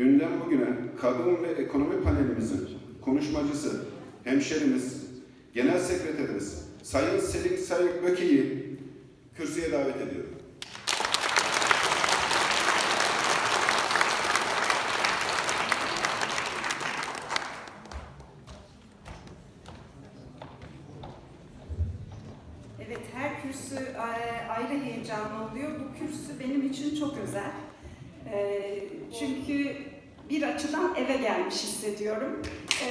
dünden bugüne kadın ve ekonomi panelimizin konuşmacısı, hemşerimiz, genel sekreterimiz Sayın Selin Sayık Böke'yi kürsüye davet ediyorum. Evet, her kürsü e, ayrı heyecanlı oluyor. Bu kürsü benim için çok özel. E, Çünkü bir açıdan eve gelmiş hissediyorum. E,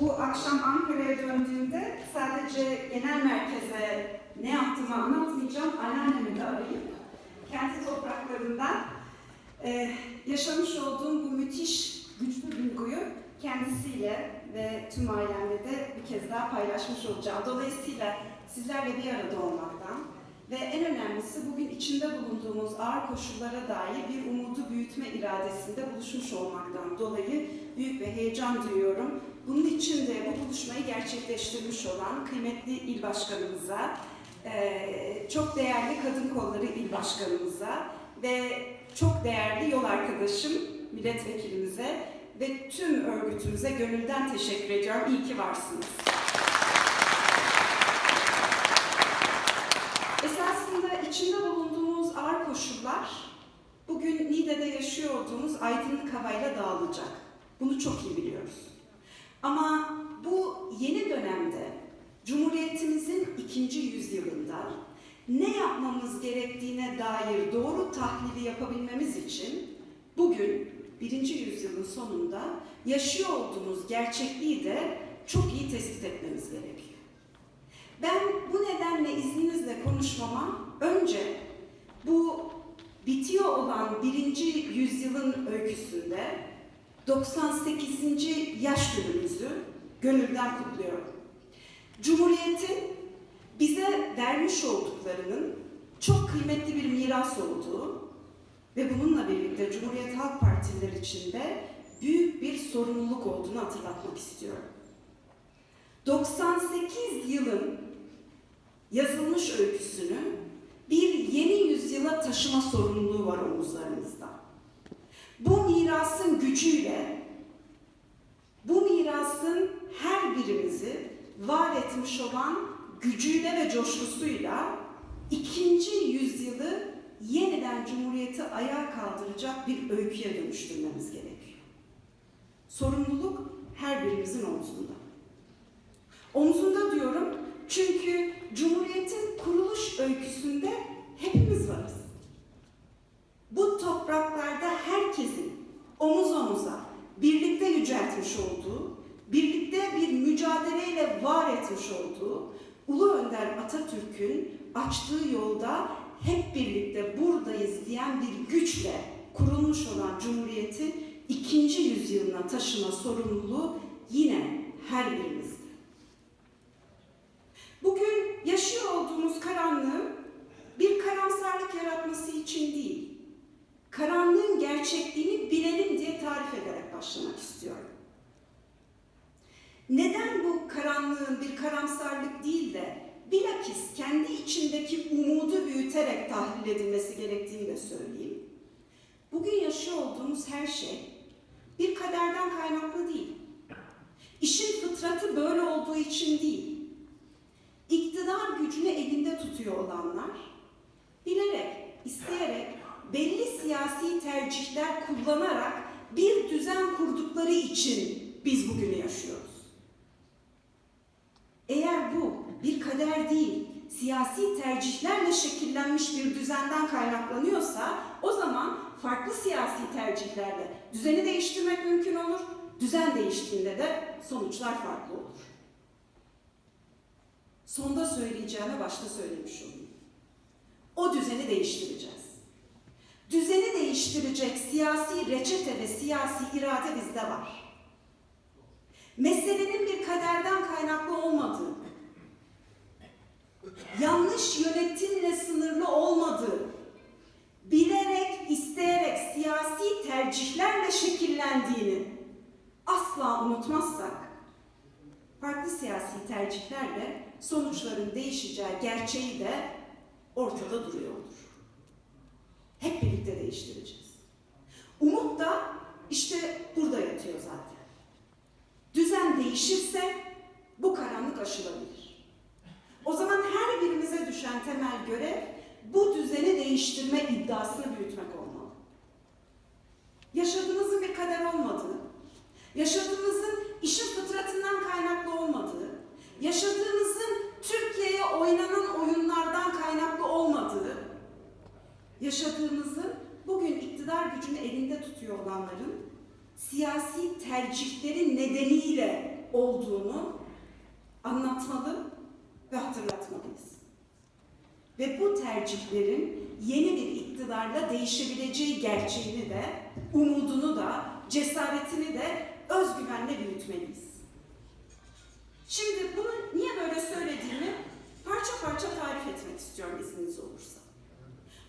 Bu akşam Ankara'ya döndüğümde sadece genel merkeze ne yaptığımı anlatmayacağım. Anneannemi de arayıp kendi topraklarından e, yaşamış olduğum bu müthiş güçlü duyguyu kendisiyle ve tüm ailemle de bir kez daha paylaşmış olacağım. Dolayısıyla sizlerle bir arada olmaktan ve en önemlisi bugün içinde bulunduğumuz ağır koşullara dair bir umudu büyütme iradesinde buluşmuş olmaktan dolayı büyük bir heyecan duyuyorum. Bunun için de bu buluşmayı gerçekleştirmiş olan kıymetli il başkanımıza, çok değerli kadın kolları il başkanımıza ve çok değerli yol arkadaşım milletvekilimize ve tüm örgütümüze gönülden teşekkür ediyorum. İyi ki varsınız. Esasında içinde bulunduğumuz ağır koşullar bugün Niğde'de yaşıyor olduğumuz aydınlık havayla dağılacak. Bunu çok iyi biliyoruz. Ama bu yeni dönemde Cumhuriyetimizin ikinci yüzyılında ne yapmamız gerektiğine dair doğru tahlili yapabilmemiz için bugün birinci yüzyılın sonunda yaşıyor olduğumuz gerçekliği de çok iyi tespit etmemiz gerekiyor. Ben bu nedenle izninizle konuşmama önce bu bitiyor olan birinci yüzyılın öyküsünde 98. yaş günümüzü gönülden kutluyorum. Cumhuriyetin bize vermiş olduklarının çok kıymetli bir miras olduğu ve bununla birlikte Cumhuriyet Halk Partileri içinde büyük bir sorumluluk olduğunu hatırlatmak istiyorum. 98 yılın yazılmış öyküsünü bir yeni yüzyıla taşıma sorumluluğu var omuzlarımızda. Bu mirasın gücüyle, bu mirasın her birimizi var etmiş olan gücüyle ve coşkusuyla ikinci yüzyılı yeniden Cumhuriyeti ayağa kaldıracak bir öyküye dönüştürmemiz gerekiyor. Sorumluluk her birimizin omzunda. Omzunda diyorum çünkü Cumhuriyet'in kuruluş öyküsünde hepimiz varız. Bu topraklarda herkesin omuz omuza birlikte yüceltmiş olduğu, mücadeleyle var etmiş olduğu Ulu Önder Atatürk'ün açtığı yolda hep birlikte buradayız diyen bir güçle kurulmuş olan Cumhuriyeti ikinci yüzyılına taşıma sorumluluğu yine her birimizde. Bugün yaşıyor olduğumuz karanlığın bir karamsarlık yaratması için değil, karanlığın gerçekliğini bilelim diye tarif ederek başlamak istiyorum. Neden bu karanlığın bir karamsarlık değil de bilakis kendi içindeki umudu büyüterek tahlil edilmesi gerektiğini de söyleyeyim. Bugün yaşıyor olduğumuz her şey bir kaderden kaynaklı değil. İşin fıtratı böyle olduğu için değil. İktidar gücünü elinde tutuyor olanlar bilerek, isteyerek belli siyasi tercihler kullanarak bir düzen kurdukları için biz bugünü yaşıyoruz. Eğer bu bir kader değil, siyasi tercihlerle şekillenmiş bir düzenden kaynaklanıyorsa o zaman farklı siyasi tercihlerle düzeni değiştirmek mümkün olur. Düzen değiştiğinde de sonuçlar farklı olur. Sonda söyleyeceğime başta söylemiş olayım. O düzeni değiştireceğiz. Düzeni değiştirecek siyasi reçete ve siyasi irade bizde var. Meselenin bir kaderden kaynaklı olmadığı, yanlış yönetimle sınırlı olmadığı, bilerek, isteyerek siyasi tercihlerle şekillendiğini asla unutmazsak, farklı siyasi tercihlerle sonuçların değişeceği gerçeği de ortada duruyordur. birlikte değiştireceğiz. Umut da işte burada yatıyor zaten. Düzen değişirse bu karanlık aşılabilir. O zaman her birimize düşen temel görev bu düzeni değiştirme iddiasını büyütmek olmalı. Yaşadığınızın bir kader olmadığı, yaşadığınızın işin fıtratından kaynaklı olmadığı, yaşadığınızın Türkiye'ye oynanan oyunlardan kaynaklı olmadığı, yaşadığımızın bugün iktidar gücünü elinde tutuyor olanların siyasi tercihleri nedeniyle olduğunu anlatmalı ve hatırlatmalıyız. Ve bu tercihlerin yeni bir iktidarla değişebileceği gerçeğini de, umudunu da, cesaretini de özgüvenle büyütmeliyiz. Şimdi bunu niye böyle söylediğimi parça parça tarif etmek istiyorum izniniz olursa.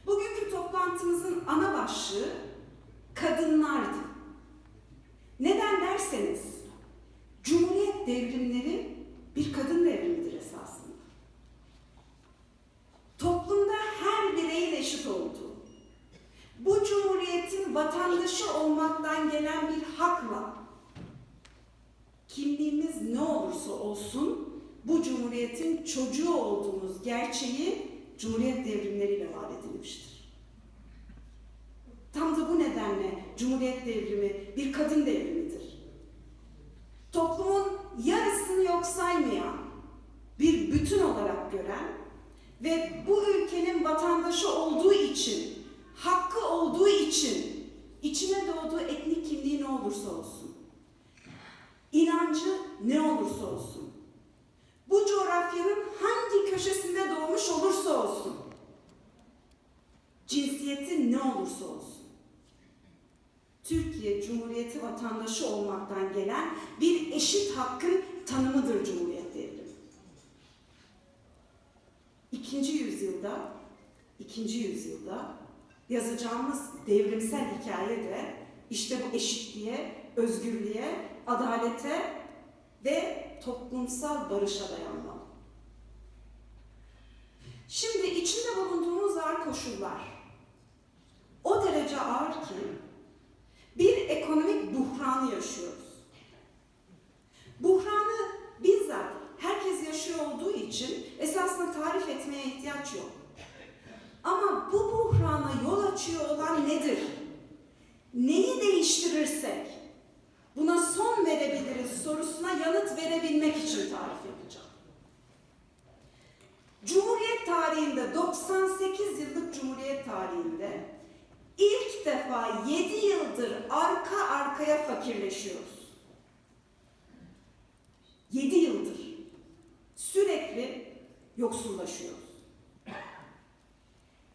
Bugünkü toplantımızın ana başlığı kadınlardı. Neden derseniz, Cumhuriyet devrimleri bir kadın devrimidir esasında. Toplumda her bireyin eşit olduğu, bu cumhuriyetin vatandaşı olmaktan gelen bir hakla, kimliğimiz ne olursa olsun, bu cumhuriyetin çocuğu olduğumuz gerçeği Cumhuriyet devrimleriyle var edilmiştir. Tam da bu nedenle Cumhuriyet devrimi bir kadın devrimidir. Toplumun yarısını yok saymayan, bir bütün olarak gören ve bu ülkenin vatandaşı olduğu için, hakkı olduğu için, içine doğduğu etnik kimliği ne olursa olsun, inancı ne olursa olsun, bu coğrafyanın hangi köşesinde doğmuş olursa olsun, cinsiyeti ne olursa olsun, Türkiye Cumhuriyeti vatandaşı olmaktan gelen bir eşit hakkın tanımıdır Cumhuriyet devrimi. İkinci yüzyılda, ikinci yüzyılda yazacağımız devrimsel hikaye de işte bu eşitliğe, özgürlüğe, adalete ve toplumsal barışa dayanmalı. Şimdi içinde bulunduğumuz ağır koşullar o derece ağır ki bir ekonomik buhranı yaşıyoruz. Buhranı bizzat herkes yaşıyor olduğu için esasında tarif etmeye ihtiyaç yok. Ama bu buhrana yol açıyor olan nedir? Neyi değiştirirsek buna son verebiliriz sorusuna yanıt verebilmek için tarif yapacağım. Cumhuriyet tarihinde 98 yıllık Cumhuriyet tarihinde ilk defa 7 yıldır arka arkaya fakirleşiyoruz. 7 yıldır sürekli yoksullaşıyoruz.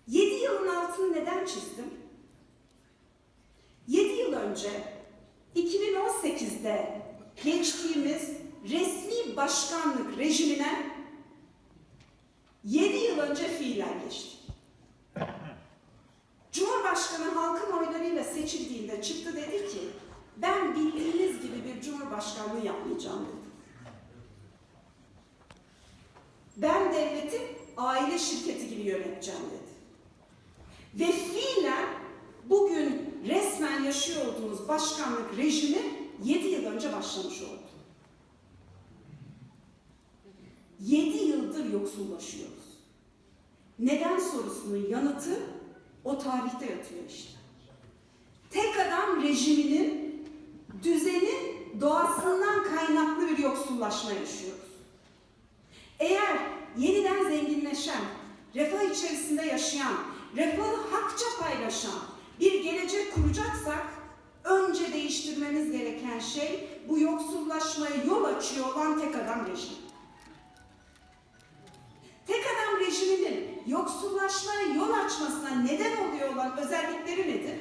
7 yılın altını neden çizdim? 7 yıl önce 2018'de geçtiğimiz resmi başkanlık rejimine 7 yıl önce fiilen geçtik. Cumhurbaşkanı halkın oylarıyla seçildiğinde çıktı dedi ki ben bildiğiniz gibi bir cumhurbaşkanlığı yapmayacağım dedi. Ben devleti aile şirketi gibi yöneteceğim dedi. Ve fiilen bugün resmen yaşıyor olduğumuz başkanlık rejimi 7 yıl önce başlamış oldu. 7 yıldır yoksullaşıyoruz. Neden sorusunun yanıtı o tarihte yatıyor işte. Tek adam rejiminin düzenin doğasından kaynaklı bir yoksullaşma yaşıyoruz. Eğer yeniden zenginleşen, refah içerisinde yaşayan, refahı hakça paylaşan bir gelecek kuracaksak önce değiştirmemiz gereken şey bu yoksullaşmaya yol açıyor olan tek adam rejimi. Tek adam rejiminin yoksullaşmaya yol açmasına neden oluyor olan özellikleri nedir?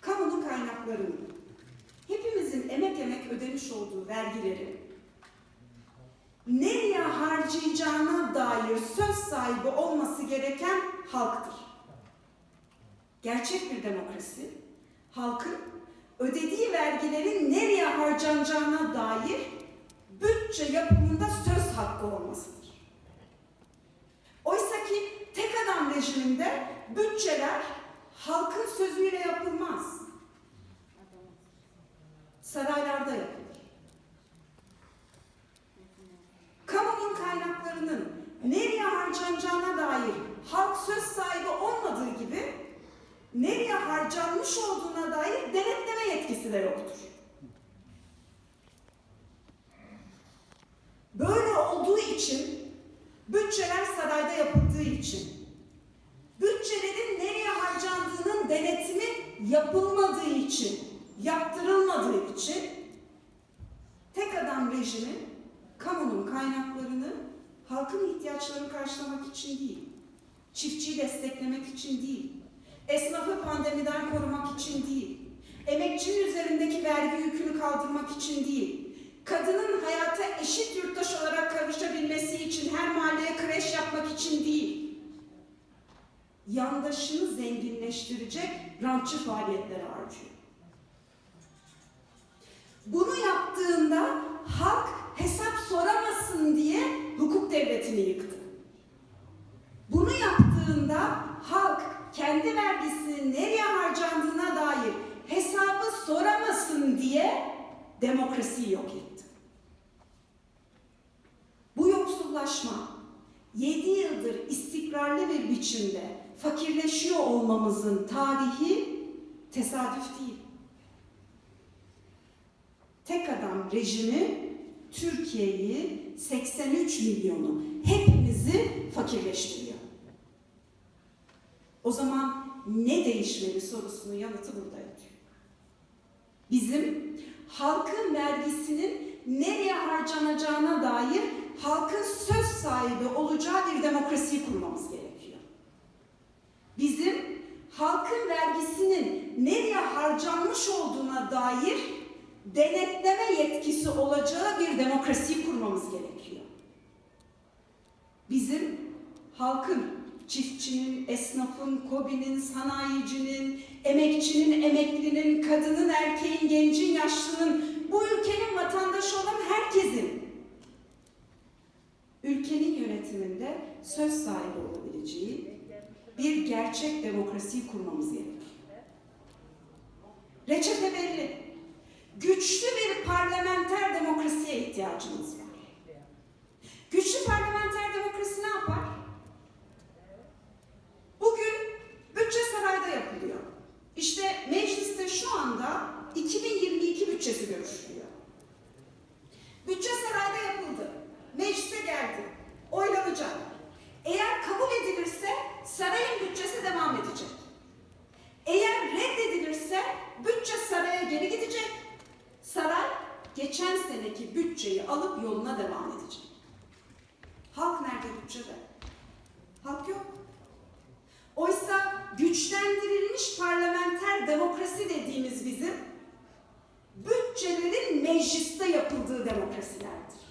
Kamunun kaynaklarının, hepimizin emek emek ödemiş olduğu vergileri nereye harcayacağına dair söz sahibi olması gereken halktır. Gerçek bir demokrasi, halkın ödediği vergilerin nereye harcanacağına dair bütçe yapımında söz hakkı olmasıdır. Oysa ki tek adam rejiminde bütçeler halkın sözüyle yapılmaz. Saraylarda yapılır. Kamunun kaynaklarının nereye harcanacağına dair halk söz sahibi olmadığı gibi nereye harcanmış olduğuna dair denetleme yetkisi de yoktur. Böyle olduğu için bütçeler sarayda yapıldığı için bütçelerin nereye harcandığının denetimi yapılmadığı için, yaptırılmadığı için tek adam rejimi kamunun kaynaklarını halkın ihtiyaçlarını karşılamak için değil, çiftçiyi desteklemek için değil, esnafı pandemiden korumak için değil, emekçinin üzerindeki vergi yükünü kaldırmak için değil, kadının hayata eşit yurttaş olarak kavuşabilmesi için her mahalleye kreş yapmak için değil, yandaşını zenginleştirecek rantçı faaliyetlere harcıyor. Bunu yaptığında halk hesap soramasın diye hukuk devletini yıktı. Bunu yaptığında halk kendi vergisinin nereye harcandığına dair hesabı soramasın diye demokrasiyi yok etti. Bu yoksullaşma 7 yıldır istikrarlı bir biçimde fakirleşiyor olmamızın tarihi tesadüf değil. Tek adam rejimi Türkiye'yi 83 milyonu hepimizi fakirleştiriyor. O zaman ne değişmeli sorusunun yanıtı burada. Bizim halkın vergisinin nereye harcanacağına dair halkın söz sahibi olacağı bir demokrasiyi kurmamız gerekiyor. Bizim halkın vergisinin nereye harcanmış olduğuna dair denetleme yetkisi olacağı bir demokrasiyi kurmamız gerekiyor. Bizim halkın, çiftçinin, esnafın, kobinin, sanayicinin, emekçinin, emeklinin, kadının, erkeğin, gencin, yaşlının, bu ülkenin vatandaşı olan herkesin ülkenin yönetiminde söz sahibi olabileceği bir gerçek demokrasiyi kurmamız gerekiyor. Reçete belli. Güçlü bir parlamenter demokrasiye ihtiyacımız var. Güçlü parlamenter demokrasi ne yapar? Bugün bütçe sarayda yapılıyor. İşte mecliste şu anda 2022 bütçesi görüşülüyor. Bütçe sarayda yapıldı. Meclise geldi. Oylanacak. Eğer kabul edilirse sarayın bütçesi devam edecek. Eğer reddedilirse bütçe saraya geri gidecek. Saray geçen seneki bütçeyi alıp yoluna devam edecek. Halk nerede bütçede? Halk yok. Oysa güçlendirilmiş parlamenter demokrasi dediğimiz bizim bütçelerin mecliste yapıldığı demokrasilerdir.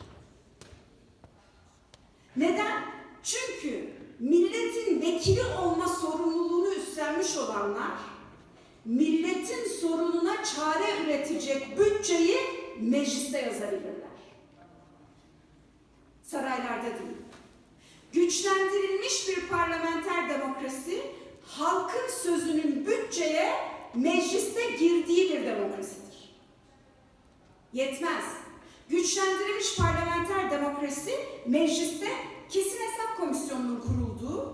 Neden? Çünkü milletin vekili olma sorumluluğunu üstlenmiş olanlar milletin sorununa çare üretecek bütçeyi mecliste yazabilirler. Saraylarda değil. Güçlendirilmiş bir parlamenter demokrasi halkın sözünün bütçeye mecliste girdiği bir demokrasidir. Yetmez. Güçlendirilmiş parlamenter demokrasi mecliste kesin hesap komisyonunun kurulduğu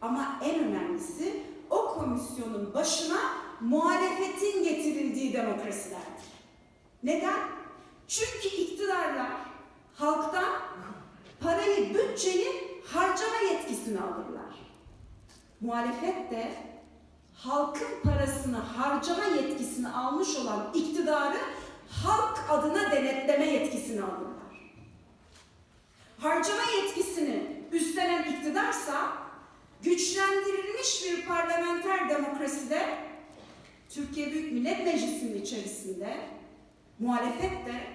ama en önemlisi o komisyonun başına muhalefetin getirildiği demokrasilerdir. Neden? Çünkü iktidarlar halktan parayı, bütçeyi harcama yetkisini alırlar. Muhalefet de halkın parasını harcama yetkisini almış olan iktidarı halk adına denetleme yetkisini alırlar. Harcama yetkisini üstlenen iktidarsa güçlendirilmiş bir parlamenter demokraside Türkiye Büyük Millet Meclisi'nin içerisinde muhalefet de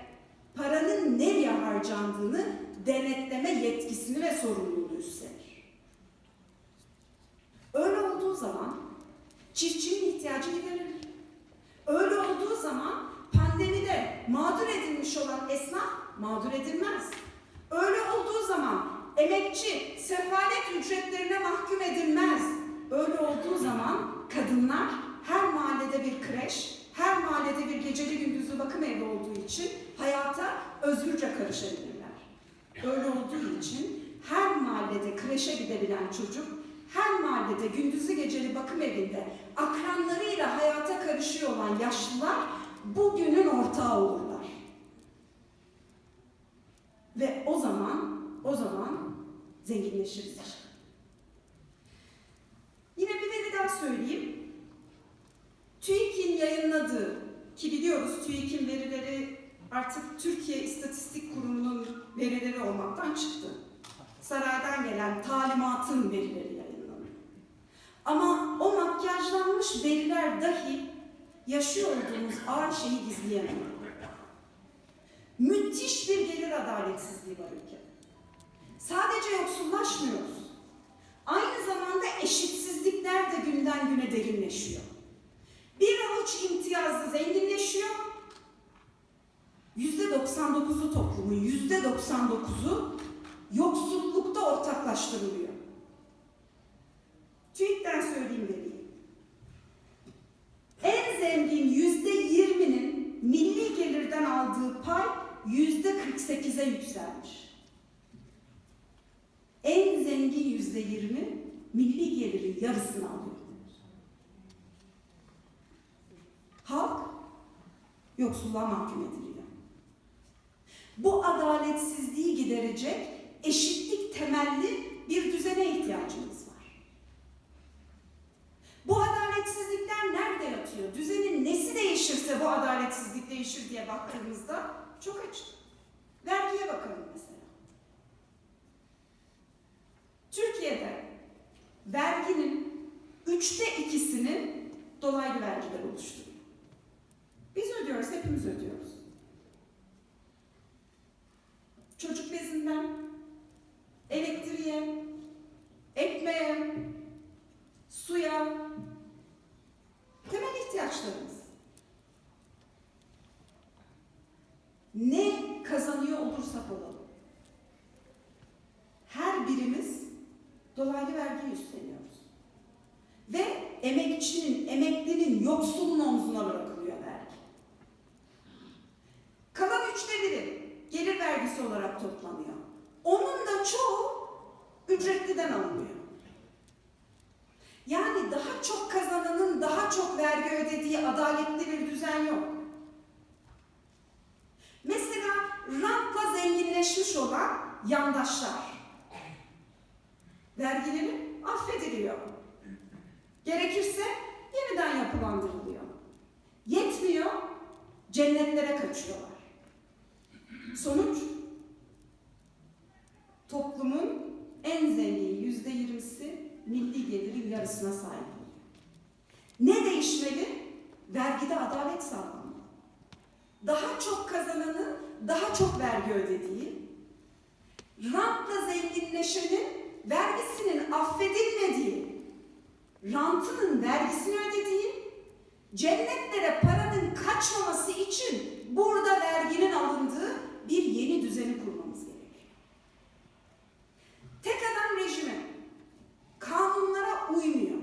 paranın nereye harcandığını denetleme yetkisini ve sorumluluğunu üstlenir. Öyle olduğu zaman çiftçinin ihtiyacı giderilir. Öyle olduğu zaman pandemide mağdur edilmiş olan esnaf mağdur edilmez. Öyle olduğu zaman emekçi sefalet ücretlerine mahkum edilmez. zaman kadınlar her mahallede bir kreş, her mahallede bir geceli gündüzlü bakım evi olduğu için hayata özgürce karışabilirler. Öyle olduğu için her mahallede kreşe gidebilen çocuk, her mahallede gündüzlü geceli bakım evinde akranlarıyla hayata karışıyor olan yaşlılar bugünün ortağı olurlar. Ve o zaman, o zaman zenginleşiriz. Yine bir veri daha söyleyeyim. TÜİK'in yayınladığı, ki biliyoruz TÜİK'in verileri artık Türkiye İstatistik Kurumu'nun verileri olmaktan çıktı. Saraydan gelen talimatın verileri yayınlanıyor. Ama o makyajlanmış veriler dahi yaşıyor olduğumuz ağır şeyi gizleyemiyor. Müthiş bir gelir adaletsizliği var ülkede. Sadece yoksullaşmıyoruz. Aynı zamanda eşitsizlikler de günden güne derinleşiyor. Bir avuç imtiyazlı zenginleşiyor. Yüzde 99'u toplumun yüzde 99'u yoksullukta ortaklaştırılıyor. TÜİK'ten söyleyeyim vereyim. En zengin yüzde 20'nin milli aldığı pay yüzde 48'e yükselmiş. En zengin yüzde 20 milli gelirin yarısını alıyor. Halk yoksulluğa mahkum ediliyor. Bu adaletsizliği giderecek eşitlik temelli bir düzene ihtiyacımız var. Bu adaletsizlikler nerede yatıyor? Düzenin nesi değişirse bu adaletsizlik değişir diye baktığımızda çok açık. Vergiye bakalım mesela. Türkiye'de verginin üçte ikisini dolaylı vergiler oluşturuyor. Biz ödüyoruz, hepimiz ödüyoruz. Çocuk bezinden, elektriğe, ekmeğe, suya, temel ihtiyaçlarımız. Ne kazanıyor olursak olalım. Her birimiz dolaylı vergi üstleniyoruz. Ve emekçinin, emeklinin, yoksulun omzuna bırakılıyor vergi. Kalan üçte biri gelir vergisi olarak toplanıyor. Onun da çoğu ücretliden alınıyor. Yani daha çok kazananın daha çok vergi ödediği adaletli bir düzen yok. Mesela rantla zenginleşmiş olan yandaşlar vergileri affediliyor. Gerekirse yeniden yapılandırılıyor. Yetmiyor, cennetlere kaçıyorlar. Sonuç, toplumun en zengin yüzde yirmisi milli gelirin yarısına sahip oluyor. Ne değişmeli? Vergide adalet sağlanmalı. Daha çok kazananın daha çok vergi ödediği, rantla zenginleşenin vergisinin affedilmediği, rantının vergisini ödediği, cennetlere paranın kaçmaması için burada verginin alındığı bir yeni düzeni kurmamız gerekiyor. Tek adam rejimi kanunlara uymuyor.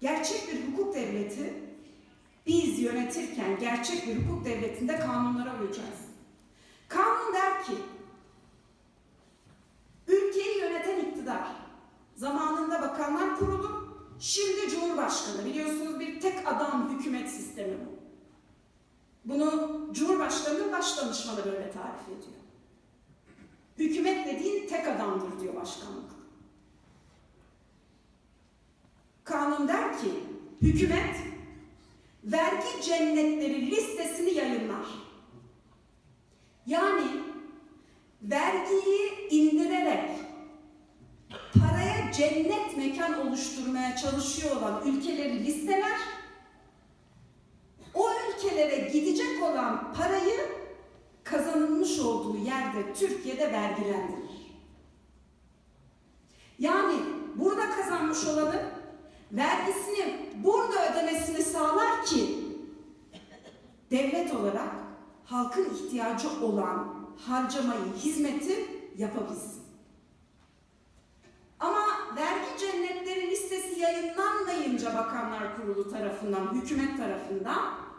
Gerçek bir hukuk devleti biz yönetirken gerçek bir hukuk devletinde kanunlara uyacağız. Kanun der ki ülkeyi yöneten iktidar zamanında bakanlar kurulu şimdi cumhurbaşkanı biliyorsunuz bir tek adam hükümet sistemi bu. Bunu Cumhurbaşkanı'nın baş danışmanı böyle tarif ediyor. Hükümet dediğin tek adamdır diyor başkanlık. Kanun der ki hükümet vergi cennetleri listesini yayınlar. Yani vergiyi indirerek paraya cennet mekan oluşturmaya çalışıyor olan ülkeleri listeler, ülkelere gidecek olan parayı kazanılmış olduğu yerde Türkiye'de vergilendirir. Yani burada kazanmış olanın vergisini burada ödemesini sağlar ki devlet olarak halkın ihtiyacı olan harcamayı, hizmeti yapabilsin. Ama vergi cennetleri listesi yayınlanmayı açıklayınca Bakanlar Kurulu tarafından, hükümet tarafından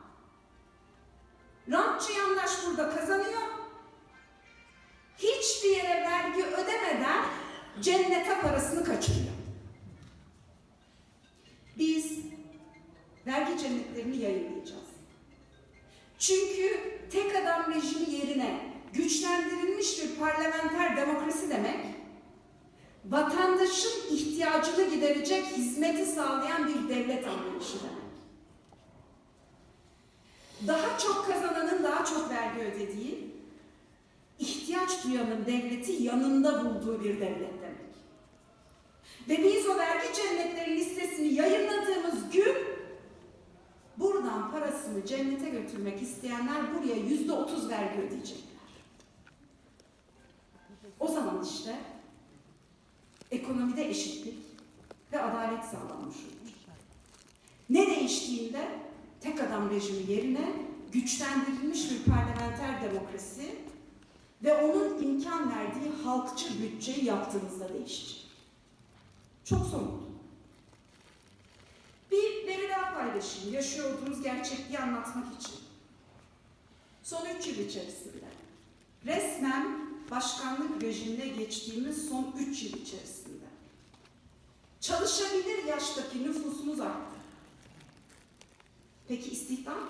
rantçı yandaş burada kazanıyor. Hiçbir yere vergi ödemeden cennete parasını kaçırıyor. Biz vergi cennetlerini yayınlayacağız. Çünkü tek adam rejimi yerine güçlendirilmiş bir parlamenter demokrasi demek, vatandaşın ihtiyacını giderecek hizmeti sağlayan bir devlet anlayışı demek. Daha çok daha vergi ödediği, ihtiyaç duyanın devleti yanında bulduğu bir devlet demek. Ve biz o vergi cennetleri listesini yayınladığımız gün buradan parasını cennete götürmek isteyenler buraya yüzde otuz vergi ödeyecekler. O zaman işte ekonomide eşitlik ve adalet sağlanmış olur. Ne değiştiğinde tek adam rejimi yerine güçlendirilmiş bir parlamenter demokrasi ve onun imkan verdiği halkçı bütçeyi yaptığımızda değişecek. Çok somut. Bir veri daha paylaşayım, yaşıyor olduğumuz gerçekliği anlatmak için. Son üç yıl içerisinde, resmen başkanlık rejimine geçtiğimiz son üç yıl içerisinde, çalışabilir yaştaki nüfusumuz arttı. Peki istihdam?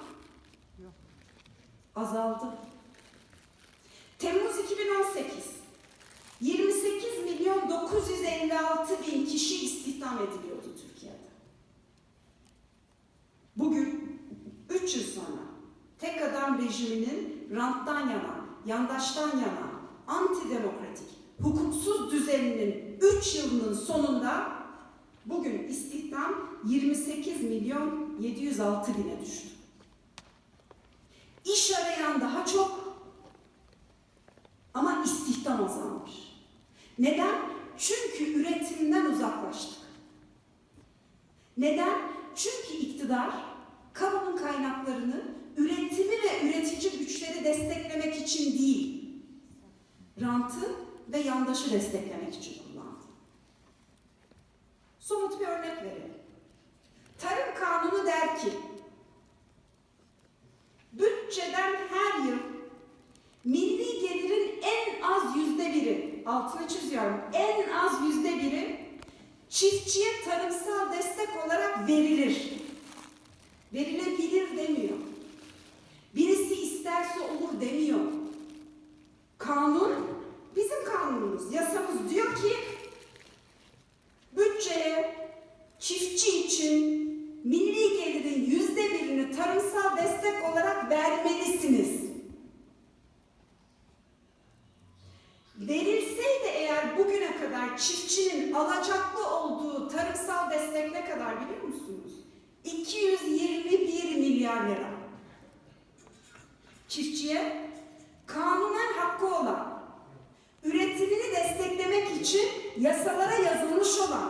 Azaldı. Temmuz 2018, 28 milyon 956 bin kişi istihdam ediliyordu Türkiye'de. Bugün 3 yıl sonra tek adam rejiminin ranttan yana, yandaştan yana, antidemokratik, hukuksuz düzeninin 3 yılının sonunda bugün istihdam 28 milyon 706 bine düştü. İş arayan daha çok ama istihdam azalmış. Neden? Çünkü üretimden uzaklaştık. Neden? Çünkü iktidar kamunun kaynaklarını üretimi ve üretici güçleri desteklemek için değil, rantı ve yandaşı desteklemek için kullandı. Somut bir örnek verelim. Tarım Kanunu der ki, bütçeden her yıl milli gelirin en az yüzde biri, altını çiziyorum, en az yüzde biri çiftçiye tarımsal destek olarak verilir. Verilebilir demiyor. Birisi isterse olur demiyor. Kanun, bizim kanunumuz, yasamız diyor ki bütçeye çiftçi için milli gelirin yüzde birini tarımsal destek olarak vermelisiniz. Verilseydi eğer bugüne kadar çiftçinin alacaklı olduğu tarımsal destek ne kadar biliyor musunuz? 221 milyar lira. Çiftçiye kanunen hakkı olan, üretimini desteklemek için yasalara yazılmış olan